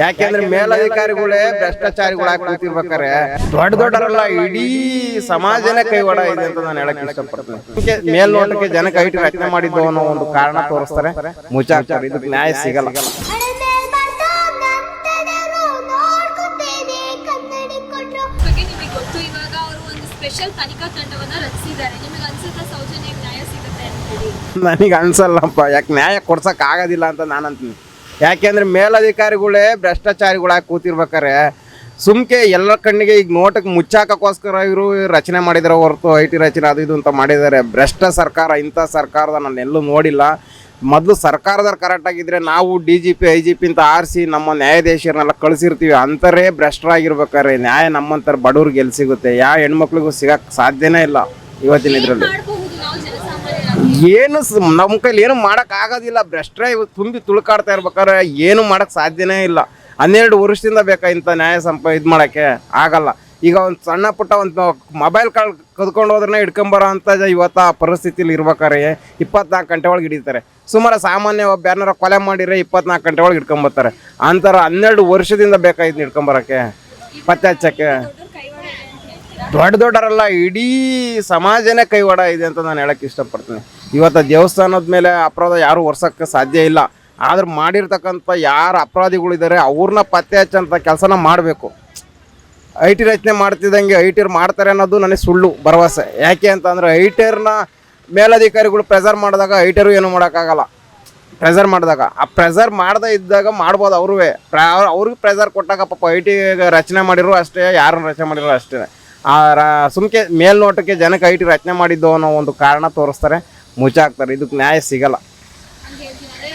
ಯಾಕೆಂದ್ರೆ ಮೇಲಧಿಕಾರಿಗಳೇ ಭ್ರಷ್ಟಾಚಾರಿಗಳಾಗಿ ಕೂತಿರ್ಬೇಕಾರೆ ದೊಡ್ಡ ದೊಡ್ಡರಲ್ಲ ಇಡೀ ಸಮಾಜನೇ ಕೈವಾಡ ಇದೆ ಅಂತ ನಾನು ಹೇಳಕ್ ಇಷ್ಟಪಡ್ತೀನಿ. ಮೇಲ್ನೋಟಕ್ಕೆ ಜನ ಐಟಿ ರಚನೆ ಮಾಡಿದ್ದು ಅನ್ನೋ ಒಂದು ಕಾರಣ ತೋರಿಸ್ತಾರೆ. ಮುಚ್ಚಾಕ್ತಾರೆ ಇದಕ್ಕೆ ನ್ಯಾಯ ಸಿಗಲ್ಲ. ಸ್ಪೆಷಲ್ ತನಿಖಾ ತಂಡವನ್ನ ರಚಿಸಿದ್ದಾರೆ. ನಿಮಗೆ ಅನ್ಸುತ್ತಾ ಸೌಜನ್ಯ ನ್ಯಾಯ ಸಿಗುತ್ತೆ ಅಂತ ನನಗೆ ಅನ್ಸಲ್ಲಪ್ಪ ಯಾಕೆ ನ್ಯಾಯ ಕೊಡ್ಸಕ್ ಆಗೋದಿಲ್ಲ ಅಂತ ನಾನು ಅಂತೀನಿ ಯಾಕೆಂದ್ರೆ ಮೇಲಧಿಕಾರಿಗಳೇ ಭ್ರಷ್ಟಾಚಾರಿಗಳಾಗಿ ಕೂತಿರ್ಬೇಕಾರೆ, ಸುಮ್ಕೆ ಎಲ್ಲ ಕಣ್ಣಿಗೆ ಈಗ ನೋಟಕ್ಕೆ ಮುಚ್ಚಾಕಕ್ಕೋಸ್ಕರ ಇವರು ರಚನೆ ಮಾಡಿದಾರೆ ಹೊರತು ಐ ಟಿ ರಚನೆ ಅದು ಇದು ಅಂತ ಮಾಡಿದ್ದಾರೆ ಭ್ರಷ್ಟ ಸರ್ಕಾರ, ಇಂಥ ಸರ್ಕಾರದ ನಾನು ಎಲ್ಲೂ ನೋಡಿಲ್ಲ. ಮೊದಲು ಸರ್ಕಾರದವ್ರು ಕರೆಕ್ಟ್ ಆಗಿದ್ರೆ ನಾವು D G P, I G P ಅಂತ ಆರಿಸಿ ನಮ್ಮ ನ್ಯಾಯಾಧೀಶರನ್ನೆಲ್ಲ ಕಳಿಸಿರ್ತೀವಿ. ಅಂಥರೇ ಭ್ರಷ್ಟರಾಗಿರ್ಬೇಕಾರೆ. ನ್ಯಾಯ ನಮ್ಮಂತರ ಬಡವ್ರಿಗೆ ಎಲ್ಲಿ ಸಿಗುತ್ತೆ ಯಾವ ಹೆಣ್ಮಕ್ಳಿಗೂ ಸಿಗಕ್ಕೆ ಸಾಧ್ಯನೇ ಇಲ್ಲ ಇವತ್ತಿನ ಇದರಲ್ಲಿ. ಏನು ನಮ್ಮ ಕೈಲಿ ಏನು ಮಾಡಕ್ ಆಗೋದಿಲ್ಲ. ಇವತ್ತು ತುಂಬಿ ತುಳುಕಾಡ್ತಾ ಇರ್ಬೇಕಾದ್ರೆ ಏನು ಮಾಡಕ್ ಸಾಧ್ಯನೇ ಇಲ್ಲ. ಹನ್ನೆರಡು ವರ್ಷದಿಂದ ಬೇಕಾ ಇಂಥ ನ್ಯಾಯ ಸಂಪ ಇದು ಮಾಡಕ್ಕೆ? ಆಗಲ್ಲ. ಈಗ ಒಂದು ಸಣ್ಣ ಪುಟ್ಟ ಒಂದು ಮೊಬೈಲ್ ಕಾಲ್ ಕದ್ಕೊಂಡು ಹೋದ್ರೆ ಹಿಡ್ಕೊಂಬರೋ ಅಂತ ಇವತ್ತು ಆ ಪರಿಸ್ಥಿತಿಲಿ ಇರ್ಬೇಕಾರೆ ಇಪ್ಪತ್ನಾಲ್ಕು ಗಂಟೆ ಒಳಗೆ ಹಿಡಿತಾರೆ. ಸುಮಾರು ಸಾಮಾನ್ಯ ಒಬ್ಬ ಕೊಲೆ ಮಾಡಿದ್ರೆ ಇಪ್ಪತ್ನಾಲ್ಕು ಗಂಟೆ ಒಳಗೆ ಹಿಡ್ಕೊಂಬರ್ತಾರೆ ಅಂತಾರೆ ಹನ್ನೆರಡು ವರ್ಷದಿಂದ ಬೇಕಾಯ್ತು ಹಿಡ್ಕೊಂಬರಕ್ಕೆ? ಪತ್ತೆ ಹಚ್ಚಕ್ಕೆ ದೊಡ್ಡ ಕೈವಾಡ ಇದೆ ಅಂತ ಹೇಳ್ತೀರಾ ದೊಡ್ಡ ದೊಡ್ಡರಲ್ಲ, ಇಡೀ ಸಮಾಜನೇ ಕೈವಾಡ ಇದೆ ಅಂತ ನಾನು ಹೇಳಕ್ ಇಷ್ಟಪಡ್ತೀನಿ. ಇವತ್ತು ದೇವಸ್ಥಾನದ ಮೇಲೆ ಅಪರಾಧ ಯಾರು ವರ್ಷಕ್ಕೆ ಸಾಧ್ಯ ಇಲ್ಲ. ಆದ್ರೆ ಮಾಡಿರ್ತಕ್ಕಂಥ ಯಾರು ಅಪರಾಧಿಗಳಿದ್ದಾರೆ ಅವ್ರನ್ನ ಪತ್ತೆ ಹಚ್ಚಂಥ ಕೆಲಸನ ಮಾಡಬೇಕು. ಐ ಟಿ ರಚನೆ ಮಾಡ್ತಿದ್ದಂಗೆ ಐ ಟಿರ್ ಮಾಡ್ತಾರೆ ಅನ್ನೋದು ನನಗೆ ಸುಳ್ಳು, ಭರವಸೆ. ಯಾಕೆ ಅಂತಂದರೆ ಐ ಟಿರ್ನ ಮೇಲಧಿಕಾರಿಗಳು ಪ್ರೆಸರ್ ಮಾಡಿದಾಗ ಐ ಟಿರು ಏನು ಮಾಡೋಕ್ಕಾಗಲ್ಲ. ಪ್ರೆಸರ್ ಮಾಡಿದಾಗ. ಆ ಪ್ರೆಸರ್ ಮಾಡದೇ ಇದ್ದಾಗ ಮಾಡ್ಬೋದು ಅವ್ರೂ ಅವ್ರಿಗೆ ಪ್ರೆಸರ್ ಕೊಟ್ಟಾಗ ಪಾಪ ಐ ಟಿ ರಚನೆ ಮಾಡಿರೋ ಅಷ್ಟೇ, ಯಾರನ್ನ ರಚನೆ ಮಾಡಿರೋ ಅಷ್ಟೇ ಆ ರ ಸುಮ್ಕೆ ಮೇಲ್ನೋಟಕ್ಕೆ ಜನಕ್ಕೆ ಐ ಟಿ ರಚನೆ ಮಾಡಿದ್ದು ಅನ್ನೋ ಒಂದು ಕಾರಣ ತೋರಿಸ್ತಾರೆ. ಮುಚ್ಚಾಕ್ತಾರೆ ಇದಕ್ಕೆ ನ್ಯಾಯ ಸಿಗಲ್ಲ.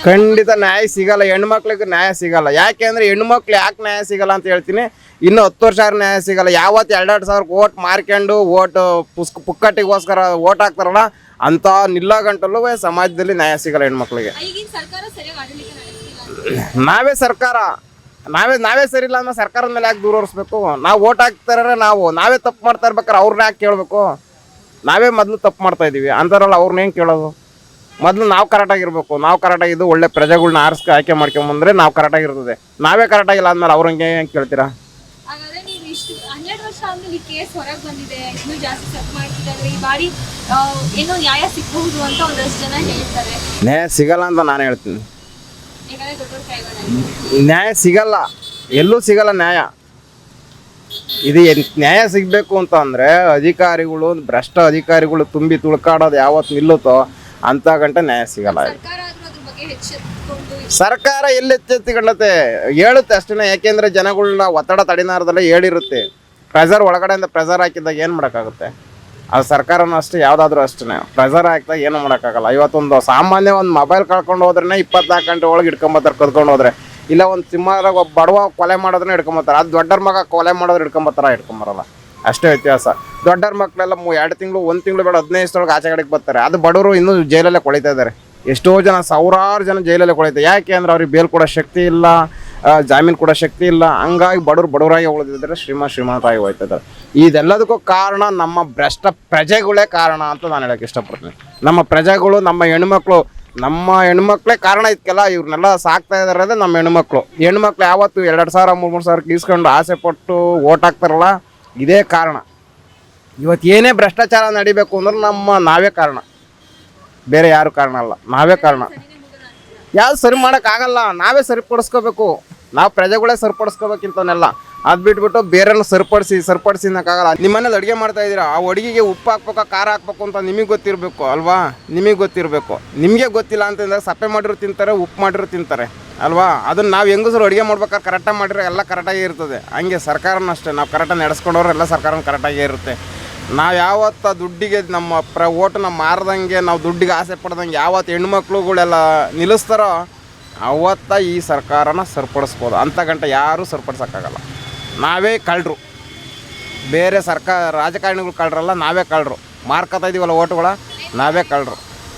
ಖಂಡಿತ ನ್ಯಾಯ ಸಿಗಲ್ಲ. ಹೆಣ್ಮಕ್ಳಿಗೆ ನ್ಯಾಯ ಸಿಗಲ್ಲ. ಯಾಕೆ ಅಂದರೆ ಹೆಣ್ಮಕ್ಳು ಯಾಕೆ ನ್ಯಾಯ ಸಿಗಲ್ಲ ಅಂತ ಹೇಳ್ತೀನಿ. ಇನ್ನು ಹತ್ತು ವರ್ಷ ಆದ್ರೆ ನ್ಯಾಯ ಸಿಗಲ್ಲ. ಯಾವತ್ತು ಎರಡೆರಡು ಸಾವಿರಕ್ಕೆ ಓಟ್ ಮಾರ್ಕೊಂಡು ಓಟ್ ಪುಸ್ಕ್ ಪುಕ್ಕಟ್ಟಿಗೋಸ್ಕರ ಓಟ್ ಹಾಕ್ತಾರಲ್ಲ ಅಂಥ ನಿಲ್ಲ ಗಂಟಲ್ಲೂ ಸಮಾಜದಲ್ಲಿ ನ್ಯಾಯ ಸಿಗಲ್ಲ ಹೆಣ್ಮಕ್ಳಿಗೆ. ನಾವೇ ಸರ್ಕಾರ. ನಾವೇ ನಾವೇ ಸರಿ ಇಲ್ಲ ಅಂದ್ರೆ ಸರ್ಕಾರದ ಮೇಲೆ ಯಾಕೆ ದೂರ ಹೊರಿಸ್ಬೇಕು ನಾವು ಓಟ್ ಹಾಕ್ತಾರ ನಾವು. ನಾವೇ ತಪ್ಪು ಮಾಡ್ತಾ ಇರ್ಬೇಕಾರೆ ಅವ್ರನ್ನ ಯಾಕೆ ಕೇಳಬೇಕು? ನಾವೇ ಮೊದಲು ತಪ್ಪು ಮಾಡ್ತಾ ಇದ್ದೀವಿ. ಅಂತಾರಲ್ಲ ಅವ್ರನ್ನ ಹೆಂಗೆ ಕೇಳೋದು? ಮೊದಲು ನಾವು ಕರೆಕ್ಟಾಗಿರ್ಬೇಕು ನಾವು ಕರೆಕ್ಟಾಗಿದ್ದು ಒಳ್ಳೆ ಪ್ರಜೆಗಳನ್ನ ಆರಿಸ್ಕ ಆಯ್ಕೆ ಮಾಡ್ಕೊಂಬಂದ್ರೆ ನಾವು ಕರೆಕ್ಟಾಗಿರ್ತದೆ ನಾವೇ ಕರೆಕ್ಟಾಗಿಲ್ಲ ಅಂದ್ಮೇಲೆ ಅವ್ರಂಗೆ ಹೆಂಗೆ ಕೇಳ್ತೀರಾ? ಹಾಗಾದ್ರೆ ನೀವು ಇಷ್ಟು ಹನ್ನೆರಡು ವರ್ಷ ಆದ್ಮೇಲೆ ಈ ಕೇಸ್ ಹೊರಗೆ ಬಂದಿದೆ. ಇನ್ನೂ ಜಾಸ್ತಿ ಚೆಕ್ ಮಾಡ್ತಿದ್ದಾರೆ. ಈ ಬಾರಿ ಆ, ಏನೋ ನ್ಯಾಯ ಸಿಗಬಹುದು ಅಂತ ಒಂದಷ್ಟು ಜನ ಹೇಳ್ತಾರೆ. ನ್ಯಾಯ ಸಿಗಲ್ಲ ಅಂತ ನಾನು ಹೇಳ್ತೀನಿ ಯಾಕಂದ್ರೆ ದೊಡ್ಡ ದೊಡ್ಡ ಕೈವಾಡ ನ್ಯಾಯ ಸಿಗಲ್ಲ. ಎಲ್ಲೂ ಸಿಗಲ್ಲ ನ್ಯಾಯ. ಇದು ನ್ಯಾಯ ಸಿಗಬೇಕು ಅಂತ ಅಂದರೆ ಅಧಿಕಾರಿಗಳು, ಭ್ರಷ್ಟ ಅಧಿಕಾರಿಗಳು ತುಂಬಿ ತುಳ್ಕಾಡೋದು ಯಾವತ್ತು ನಿಲ್ಲುತ್ತೋ ಅಂತ ಗಂಟೆ ನ್ಯಾಯ ಸಿಗಲ್ಲ ಸರ್ಕಾರ ಎಲ್ಲಿ ಎಚ್ಚೆತ್ತುಕೊಳ್ಳುತ್ತೆ? ಹೇಳುತ್ತೆ ಅಷ್ಟೇ ಯಾಕೆಂದ್ರೆ ಜನಗಳನ್ನ ಒತ್ತಡ ತಡಿನಾರದಲ್ಲೇ ಹೇಳಿರುತ್ತೆ. ಪ್ರೆಸರ್ ಒಳಗಡೆಯಿಂದ ಪ್ರೆಸರ್ ಹಾಕಿದಾಗ ಏನು ಮಾಡೋಕ್ಕಾಗುತ್ತೆ? ಅದು ಸರ್ಕಾರನೂ ಅಷ್ಟೇ, ಯಾವುದಾದ್ರೂ ಅಷ್ಟೇ ಪ್ರೆಸರ್ ಆಗ್ತಾ ಏನು ಮಾಡೋಕ್ಕಾಗಲ್ಲ. ಇವತ್ತೊಂದು ಸಾಮಾನ್ಯ ಒಂದು ಮೊಬೈಲ್ ಕಳ್ಕೊಂಡು ಹೋದ್ರೆ ಇಪ್ಪತ್ನಾಲ್ಕು ಗಂಟೆ ಒಳಗೆ ಇಟ್ಕೊಂಬತ್ತಾರೆ ಕದ್ಕೊಂಡು ಹೋದ್ರೆ. ಇಲ್ಲ ಒಂದು ಸಿಂಹದಾಗ ಒಬ್ಬ ಬಡವ ಕೊಲೆ ಮಾಡೋದನ್ನ ಹಿಡ್ಕೊಂಬತ್ತಾರೆ. ಅದು ದೊಡ್ಡರ ಮಗ ಕೊಲೆ ಮಾಡೋದ್ರೆ ಹಿಡ್ಕೊಂಬತ್ತಾರ, ಹಿಡ್ಕೊಂಬರಲ್ಲ. ಅಷ್ಟೇ ವ್ಯತ್ಯಾಸ. ದೊಡ್ಡರ ಮಕ್ಕಳೆಲ್ಲ ಎರಡು ತಿಂಗಳು, ಒಂದು ತಿಂಗಳು ಬೇಡ ಹದಿನೈದರೊಳಗೆ ಆಚೆ ಕಡೆಗೆ ಬರ್ತಾರೆ. ಅದು ಬಡವರು ಇನ್ನೂ ಜೈಲಲ್ಲೇ ಕೊಳಿತಾ ಇದ್ದಾರೆ. ಎಷ್ಟೋ ಜನ, ಸಾವಿರಾರು ಜನ ಜೈಲಲ್ಲೇ ಕೊಳಿತಾರೆ ಯಾಕೆ ಅಂದರೆ ಅವ್ರಿಗೆ ಬೇಲ್ ಕೊಡೋ ಶಕ್ತಿ ಇಲ್ಲ. ಜಾಮೀನು ಕೊಡೋ ಶಕ್ತಿ ಇಲ್ಲ. ಹಂಗಾಗಿ ಬಡವರು ಬಡವರಾಗಿ ಉಳಿದಿದ್ದಾರೆ. ಶ್ರೀಮಂತ ಶ್ರೀಮಂತರಾಗಿ ಹೋಗ್ತಿದ್ದಾರೆ ಇದೆಲ್ಲದಕ್ಕೂ ಕಾರಣ ನಮ್ಮ ಭ್ರಷ್ಟ ಪ್ರಜೆಗಳೇ ಕಾರಣ ಅಂತ ನಾನು ಹೇಳೋಕೆ ಇಷ್ಟಪಡ್ತೀನಿ. ನಮ್ಮ ಪ್ರಜೆಗಳು, ನಮ್ಮ ಹೆಣ್ಮಕ್ಳು, ನಮ್ಮ ಹೆಣ್ಮಕ್ಳೇ ಕಾರಣ ಇದಕ್ಕೆಲ್ಲ ಇವ್ರನ್ನೆಲ್ಲ ಸಾಕ್ತಾ ಇದಾರೆ ನಮ್ಮ ಹೆಣ್ಮಕ್ಳು. ಹೆಣ್ಮಕ್ಳು ಯಾವತ್ತು ಎರಡು ಸಾವಿರ, ಮೂರು ಮೂರು ಸಾವಿರ ಕೀಸ್ಕೊಂಡು ಆಸೆ ಪಟ್ಟು ಓಟ್ ಹಾಕ್ತಾರಲ್ಲ, ಇದೇ ಕಾರಣ. ಇವತ್ತು ಏನೇ ಭ್ರಷ್ಟಾಚಾರ ನಡಿಬೇಕು ಅಂದ್ರೆ ನಮ್ಮ ನಾವೇ ಕಾರಣ. ಬೇರೆ ಯಾರು ಕಾರಣ ಅಲ್ಲ. ನಾವೇ ಕಾರಣ. ಯಾವ್ದು ಸರಿ ಮಾಡೋಕ್ಕಾಗಲ್ಲ. ನಾವೇ ಸರಿಪಡಿಸ್ಕೋಬೇಕು. ನಾವು ಪ್ರಜೆಗಳೇ ಸರಿಪಡಿಸ್ಕೋಬೇಕಿಂತವನ್ನೆಲ್ಲ ಅದು ಬಿಟ್ಬಿಟ್ಟು ಬೇರೆಲ್ಲ ಸರಿಪಡಿಸಿ ಸರಿಪಡಿಸಿ ಅನ್ನೋಕ್ಕಾಗಲ್ಲ. ನಿಮ್ಮ ಮನೇಲಿ ಅಡುಗೆ ಮಾಡ್ತಾ ಇದ್ದೀರಾ? ಆ ಅಡುಗೆಗೆ ಉಪ್ಪು ಹಾಕ್ಬೇಕು, ಖಾರ ಹಾಕ್ಬೇಕು ಅಂತ ನಿಮಗೆ ಗೊತ್ತಿರಬೇಕು ಅಲ್ವಾ? ನಿಮಗೆ ಗೊತ್ತಿರಬೇಕು. ನಿಮಗೆ ಗೊತ್ತಿಲ್ಲ ಅಂತಂದ್ರೆ ಸಪ್ಪೆ ಮಾಡಿರೋ ತಿಂತಾರೆ, ಉಪ್ಪು ಮಾಡಿರೋ ತಿಂತಾರೆ, ಅಲ್ವಾ? ಅದನ್ನು ನಾವು ಹೆಂಗಸರು ಅಡುಗೆ ಮಾಡ್ಬೇಕಾದ್ರೆ ಕರೆಕ್ಟಾಗಿ ಮಾಡಿರೋ ಎಲ್ಲ ಕರೆಕ್ಟಾಗಿ ಇರ್ತದೆ. ಹಂಗೆ ಸರ್ಕಾರನೂ ಅಷ್ಟೇ. ನಾವು ಕರೆಕ್ಟಾಗಿ ನಡೆಸ್ಕೊಂಡವ್ರು ಎಲ್ಲ ಸರ್ಕಾರನ ಕರೆಕ್ಟಾಗಿ ಇರುತ್ತೆ. ನಾವು ಯಾವತ್ತ ದುಡ್ಡಿಗೆ ನಮ್ಮ ಪ್ರ ಓಟನ್ನ ಮಾರ್ದಂಗೆ, ನಾವು ದುಡ್ಡಿಗೆ ಆಸೆ ಪಡ್ದಂಗೆ ಯಾವತ್ತು ಹೆಣ್ಮಕ್ಳುಗಳೆಲ್ಲ ನಿಲ್ಲಿಸ್ತಾರೋ ಅವತ್ತ ಈ ಸರ್ಕಾರನ ಸರಿಪಡಿಸ್ಬೋದು. ಅಂಥ ಗಂಟೆ ಯಾರೂ ಸರಿಪಡಿಸೋಕ್ಕಾಗಲ್ಲ. ನಾವೇ ಕಳ್ಳರು. ಬೇರೆ ಸರ್ಕಾರ ರಾಜಕಾರಣಿಗಳು ಕಳ್ಳರಲ್ಲ, ನಾವೇ ಕಳ್ಳರು. ಮಾರ್ಕತ್ತಾ ಇದೀವಲ್ಲ ಓಟುಗಳ, ನಾವೇ ಕಳ್ಳರು.